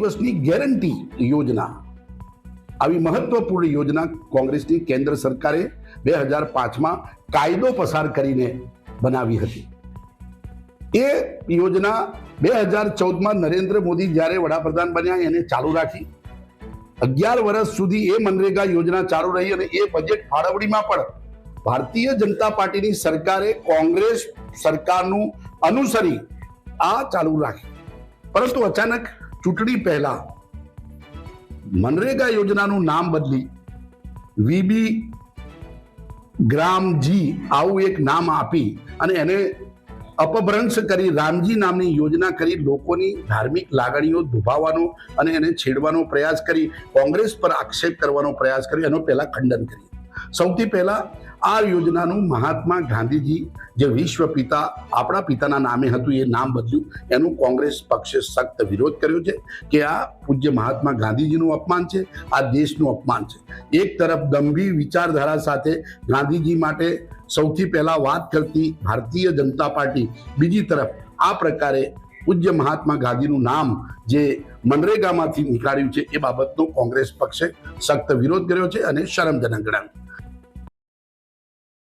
દિવસની ગેરંટી યોજના. આવી મહત્વપૂર્ણ યોજના કોંગ્રેસની કેન્દ્ર સરકારે બે હજાર પાંચમાં કાયદો પસાર કરીને બનાવી હતી. એ યોજના બે હજાર ચૌદમાં નરેન્દ્ર મોદી જ્યારે વડાપ્રધાન બન્યા, એને ચાલુ રાખી. અગિયાર વર્ષ સુધી એ મનરેગા યોજના ચાલુ રહી અને એ બજેટ ફાળવણીમાં પણ ભારતીય જનતા પાર્ટીની સરકારે કોંગ્રેસ સરકારનું અનુસરી આ ચાલુ રાખી પરંતુ અચાનક ચૂંટણી પહેલા મનરેગા યોજનાનું નામ બદલી વીબી ગ્રામજી આવું એક નામ આપી અને એને અપભ્રંશ કરી રામજી નામની યોજના કરી લોકોની ધાર્મિક લાગણીઓ દુભાવવાનો અને એને છેડવાનો પ્રયાસ કરી કોંગ્રેસ પર આક્ષેપ કરવાનો પ્રયાસ કર્યો એનો પહેલા ખંડન કર્યું. સૌથી પહેલા આ યોજનાનું મહાત્મા ગાંધીજી જે વિશ્વ પિતા આપણા પિતાના નામે હતું, એ નામ બદલ્યું. એનું કોંગ્રેસ પક્ષે સખ્ત વિરોધ કર્યો છે કે આ પૂજ્ય મહાત્મા ગાંધીજીનું અપમાન છે, આ દેશનું અપમાન છે. એક તરફ ગંભીર વિચારધારા સાથે ગાંધીજી માટે સૌથી પહેલાં વાત કરતી ભારતીય જનતા પાર્ટી, બીજી તરફ આ પ્રકારે પૂજ્ય મહાત્મા ગાંધીનું નામ જે મનરેગામાંથી નીકાળ્યું છે, એ બાબતનો કોંગ્રેસ પક્ષે સખ્ત વિરોધ કર્યો છે અને શરમજનક ગણાવ્યું.